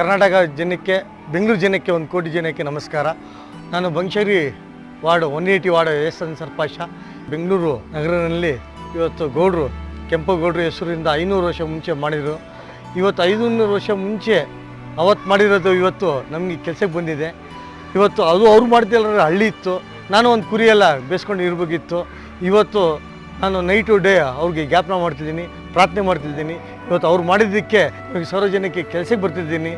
ಕರ್ನಾಟಕ ಜನಕ್ಕೆ, ಬೆಂಗಳೂರು ಜನಕ್ಕೆ, ಒಂದು ಕೋಟಿ ಜನಕ್ಕೆ ನಮಸ್ಕಾರ. ನಾನು ಬಂಕ್ಷೇರಿ ward one eighty ward S N ಸರ್ಪಾಶ. Bengaluru ನಗರದಲ್ಲಿ ಇವತ್ತು ಗೌಡ್ರು ಕೆಂಪಗೌಡರು ಹೆಸರಿಂದ ಐನೂರು ವರ್ಷ ಮುಂಚೆ ಮಾಡಿದರು. ಇವತ್ತು ಐದುನೂರು ವರ್ಷ ಮುಂಚೆ ಅವತ್ತು ಮಾಡಿರೋದು ಇವತ್ತು ನಮಗೆ ಕೆಲಸಕ್ಕೆ ಬಂದಿದೆ. ಇವತ್ತು ಅದು ಅವ್ರು ಮಾಡ್ತಿಲ್ಲ ಹಳ್ಳಿ ಇತ್ತು. ನಾನು ಒಂದು ಕುರಿಯೆಲ್ಲ ಎಲ್ಲ ಬೇಯಿಸ್ಕೊಂಡು ಇರಬೇಕಿತ್ತು. ಇವತ್ತು ನಾನು ನೈಟು ಡೇ ಅವ್ರಿಗೆ ಜ್ಞಾಪನ ಮಾಡ್ತಿದ್ದೀನಿ, ಪ್ರಾರ್ಥನೆ ಮಾಡ್ತಿದ್ದೀನಿ. ಇವತ್ತು ಅವ್ರು ಮಾಡಿದ್ದಕ್ಕೆ ಸಾರ್ವಜನಿಕ ಕೆಲಸಕ್ಕೆ ಬರ್ತಿದ್ದೀನಿ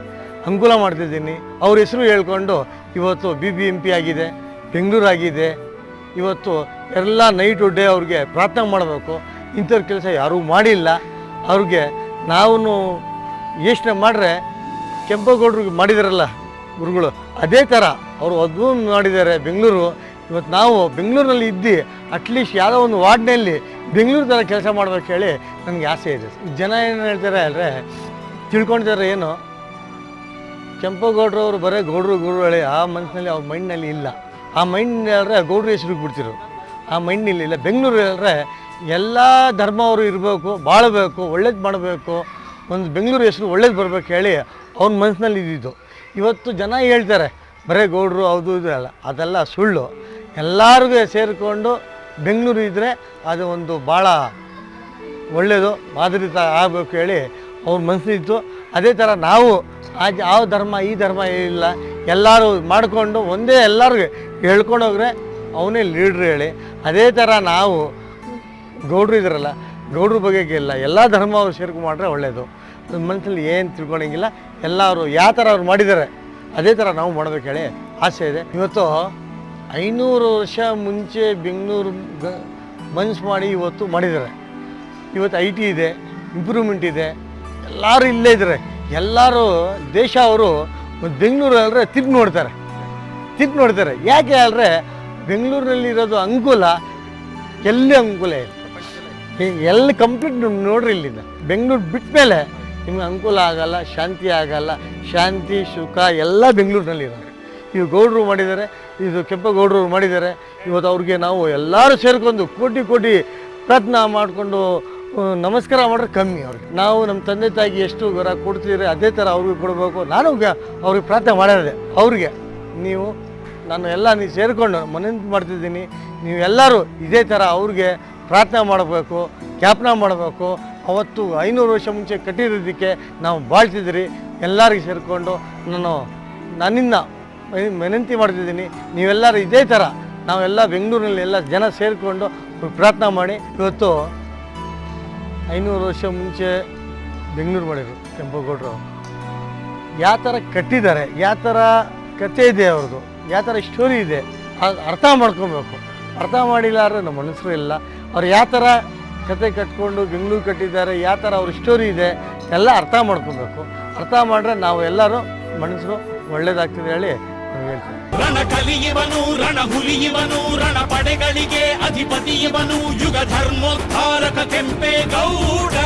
ಅನುಕೂಲ ಮಾಡ್ತಿದ್ದೀನಿ. ಅವ್ರ ಹೆಸರು ಹೇಳ್ಕೊಂಡು ಇವತ್ತು ಬಿ ಬಿ ಎಂ ಪಿ ಆಗಿದೆ, ಬೆಂಗಳೂರಾಗಿದೆ. ಇವತ್ತು ಎಲ್ಲ ನೈಟು ಡೇ ಅವ್ರಿಗೆ ಪ್ರಾರ್ಥನೆ ಮಾಡಬೇಕು. ಇಂಥವ್ರ ಕೆಲಸ ಯಾರೂ ಮಾಡಿಲ್ಲ. ಅವ್ರಿಗೆ ನಾವು ಯೋಚನೆ ಮಾಡಿದ್ರೆ ಕೆಂಪೇಗೌಡರಿಗೆ ಮಾಡಿದಾರಲ್ಲ ಗುರುಗಳು, ಅದೇ ಥರ ಅವರು ಅದೂ ಮಾಡಿದ್ದಾರೆ ಬೆಂಗಳೂರು. ಇವತ್ತು ನಾವು ಬೆಂಗಳೂರಿನಲ್ಲಿ ಇದ್ದು ಅಟ್ಲೀಸ್ಟ್ ಯಾವುದೋ ಒಂದು ವಾರ್ಡ್ನಲ್ಲಿ ಬೆಂಗಳೂರು ಥರ ಕೆಲಸ ಮಾಡ್ಬೇಕು ಹೇಳಿ ನನಗೆ ಆಸೆ ಇದೆ. ಜನ ಏನು ಹೇಳ್ತಾರೆ ಅಂದರೆ, ತಿಳ್ಕೊಂಡಿದ್ದಾರೆ ಏನು? ಕೆಂಪೇಗೌಡರು ಅವರು ಬರೀ ಗೌಡ್ರು ಗೌಡ್ರು ಹೇಳಿ ಆ ಮನಸ್ಸಿನಲ್ಲಿ ಅವ್ರ ಮೈಂಡ್ನಲ್ಲಿ ಇಲ್ಲ. ಆ ಮೈಂಡ್ ಹೇಳಿದ್ರೆ ಗೌಡ್ರು ಹೆಸರು ಬಿಡ್ತಿರು ಆ ಮೈಂಡ್ನಲ್ಲಿ ಇಲ್ಲ ಬೆಂಗಳೂರು ಹೇಳಿದ್ರೆ ಎಲ್ಲ ಧರ್ಮವರು ಇರಬೇಕು, ಬಾಳಬೇಕು, ಒಳ್ಳೇದು ಮಾಡಬೇಕು, ಒಂದು ಬೆಂಗಳೂರು ಹೆಸರು ಒಳ್ಳೇದು ಬರಬೇಕು ಹೇಳಿ ಅವ್ನ ಮನಸ್ಸಿನಲ್ಲಿ ಇದ್ದಿದ್ದು. ಇವತ್ತು ಜನ ಹೇಳ್ತಾರೆ ಬರೇ ಗೌಡರು ಅದು ಇದು ಅಲ್ಲ. ಅದೆಲ್ಲ ಸುಳ್ಳು. ಎಲ್ಲರಿಗೂ ಸೇರಿಕೊಂಡು ಬೆಂಗಳೂರು ಇದ್ದರೆ ಅದು ಒಂದು ಭಾಳ ಒಳ್ಳೆಯದು ಮಾದರಿ ತ ಆಗಬೇಕು ಹೇಳಿ ಅವ್ರ ಮನಸ್ಸಿತ್ತು ಅದೇ ಥರ ನಾವು ಆ ಯಾವ ಧರ್ಮ, ಈ ಧರ್ಮ ಇಲ್ಲ. ಎಲ್ಲರೂ ಮಾಡಿಕೊಂಡು ಒಂದೇ ಎಲ್ಲರಿಗೂ ಹೇಳ್ಕೊಂಡು ಹೋಗ್ರೆ ಅವನೇ ಲೀಡ್ರ್ ಹೇಳಿ. ಅದೇ ಥರ ನಾವು ಗೌಡ್ರು ಇದ್ರಲ್ಲ, ಗೌಡ್ರ ಬಗ್ಗೆ ಇಲ್ಲ. ಎಲ್ಲ ಧರ್ಮ ಅವ್ರು ಸೇರ್ಕೊಂಡ್ರೆ ಒಳ್ಳೆಯದು ಮನಸ್ಸಲ್ಲಿ ಏನು ತಿಳ್ಕೊಳಂಗಿಲ್ಲ. ಎಲ್ಲರೂ ಯಾವ ಥರ ಅವ್ರು ಮಾಡಿದ್ದಾರೆ ಅದೇ ಥರ ನಾವು ಮಾಡ್ಬೇಕು ಹೇಳಿ ಆಸೆ ಇದೆ. ಇವತ್ತು ಐನೂರು ವರ್ಷ ಮುಂಚೆ ಬೆಂಗಳೂರು ಗ ಮನ್ಸು ಮಾಡಿ ಇವತ್ತು ಮಾಡಿದ್ದಾರೆ. ಇವತ್ತು ಐ ಟಿ ಇದೆ ಇಂಪ್ರೂವ್ಮೆಂಟ್ ಇದೆ, ಎಲ್ಲರೂ ಇಲ್ಲೇ ಇದ್ದಾರೆ. ಎಲ್ಲರೂ ದೇಶ ಅವರು ಬೆಂಗಳೂರು ಅಲ್ಲರೆ ತಿರ್ಗಿ ನೋಡ್ತಾರೆ. ತಿರ್ಗಿ ನೋಡ್ತಾರೆ. ಯಾಕೆ ಅಲ್ಲರೆ ಬೆಂಗಳೂರಿನಲ್ಲಿ ಇರೋದು ಅಂಕುಲ ಎಲ್ಲಿ ಅಂಕುಲ ಇದೆ ಎಲ್ಲಿ ಕಂಪ್ಲೀಟ್ ನೋಡ್ರಿ ಇಲ್ಲಿಂದ. ಬೆಂಗಳೂರು ಬಿಟ್ಟ ಮೇಲೆ ನಿಮ್ಗೆ ಅನುಕೂಲ ಆಗಲ್ಲ, ಶಾಂತಿ ಆಗಲ್ಲ, ಶಾಂತಿ, ಸುಖ ಎಲ್ಲ ಬೆಂಗಳೂರಿನಲ್ಲಿ ಇದೆ ಇವು ಗೌಡ್ರು ಮಾಡಿದ್ದಾರೆ, ಇದು ಕೆಂಪೇಗೌಡರು ಮಾಡಿದ್ದಾರೆ, ಇವತ್ತು ಅವ್ರಿಗೆ ನಾವು ಎಲ್ಲರೂ ಸೇರಿಕೊಂಡು ಕೋಟಿ ಕೋಟಿ ಪ್ರಯತ್ನ ಮಾಡಿಕೊಂಡು ನಮಸ್ಕಾರ ಮಾಡಿದ್ರೆ ಕಮ್ಮಿ ಅವ್ರಿಗೆ. ನಾವು ನಮ್ಮ ತಂದೆ ತಾಯಿಗೆ ಎಷ್ಟು ಗೌರ ಕೊಡ್ತಿದ್ರೆ ಅದೇ ಥರ ಅವ್ರಿಗೆ ಕೊಡಬೇಕು. ನಾನು ಅವ್ರಿಗೆ ಪ್ರಾರ್ಥನೆ ಮಾಡಿದೆ, ಅವ್ರಿಗೆ. ನೀವು ನಾನು ಎಲ್ಲ ನೀವು ಸೇರಿಕೊಂಡು ಮನೆಯಿಂದ ಮಾಡ್ತಿದ್ದೀನಿ ನೀವೆಲ್ಲರೂ ಇದೇ ಥರ ಅವ್ರಿಗೆ ಪ್ರಾರ್ಥನೆ ಮಾಡಬೇಕು, ಜ್ಞಾಪನ ಮಾಡಬೇಕು ಅವತ್ತು ಐನೂರು ವರ್ಷ ಮುಂಚೆ ಕಟ್ಟಿರೋದಕ್ಕೆ ನಾವು ಬಾಳ್ತಿದ್ದೀರಿ. ಎಲ್ಲರಿಗೂ ಸೇರಿಕೊಂಡು ನಾನು ನನ್ನಿಂದ ವಿನಂತಿ ಮಾಡ್ತಿದ್ದೀನಿ. ನೀವೆಲ್ಲರೂ ಇದೇ ಥರ ನಾವೆಲ್ಲ ಬೆಂಗಳೂರಿನಲ್ಲಿ ಎಲ್ಲ ಜನ ಸೇರಿಕೊಂಡು ಪ್ರಾರ್ಥನೆ ಮಾಡಿ. ಇವತ್ತು ಐನೂರು ವರ್ಷ ಮುಂಚೆ ಬೆಂಗಳೂರು ಮಾಡಿದರು ಕೆಂಪೇಗೌಡರು. ಯಾವ ಥರ ಕಟ್ಟಿದ್ದಾರೆ, ಯಾವ ಥರ ಕತೆ ಇದೆ ಅವ್ರದ್ದು, ಯಾವ ಥರ ಸ್ಟೋರಿ ಇದೆ ಅದು ಅರ್ಥ ಮಾಡ್ಕೊಬೇಕು. ಅರ್ಥ ಮಾಡಿಲ್ಲ ಅಂದರೆ ನಮ್ಮ ಮನಸ್ಸು ಇಲ್ಲ. ಅವ್ರು ಯಾವ ಥರ ಕತೆ ಕಟ್ಕೊಂಡು ಬೆಂಗಳೂರು ಕಟ್ಟಿದ್ದಾರೆ, ಯಾವ ಥರ ಅವ್ರ ಸ್ಟೋರಿ ಇದೆ, ಎಲ್ಲ ಅರ್ಥ ಮಾಡ್ಕೋಬೇಕು. ಅರ್ಥ ಮಾಡಿದ್ರೆ ನಾವು ಎಲ್ಲರೂ ಮನಸ್ಸು ಒಳ್ಳೇದಾಗ್ತದೆ ಹೇಳಿ ರಣ ಕಲಿಯುವನು ರಣ ಹುಲಿಯುವನು ರಣ ಪಡೆಗಳಿಗೆ ಅಧಿಪತಿಯವನು ಯುಗ ಧರ್ಮೋದ್ಧಾರಕ ಕೆಂಪೇಗೌಡ.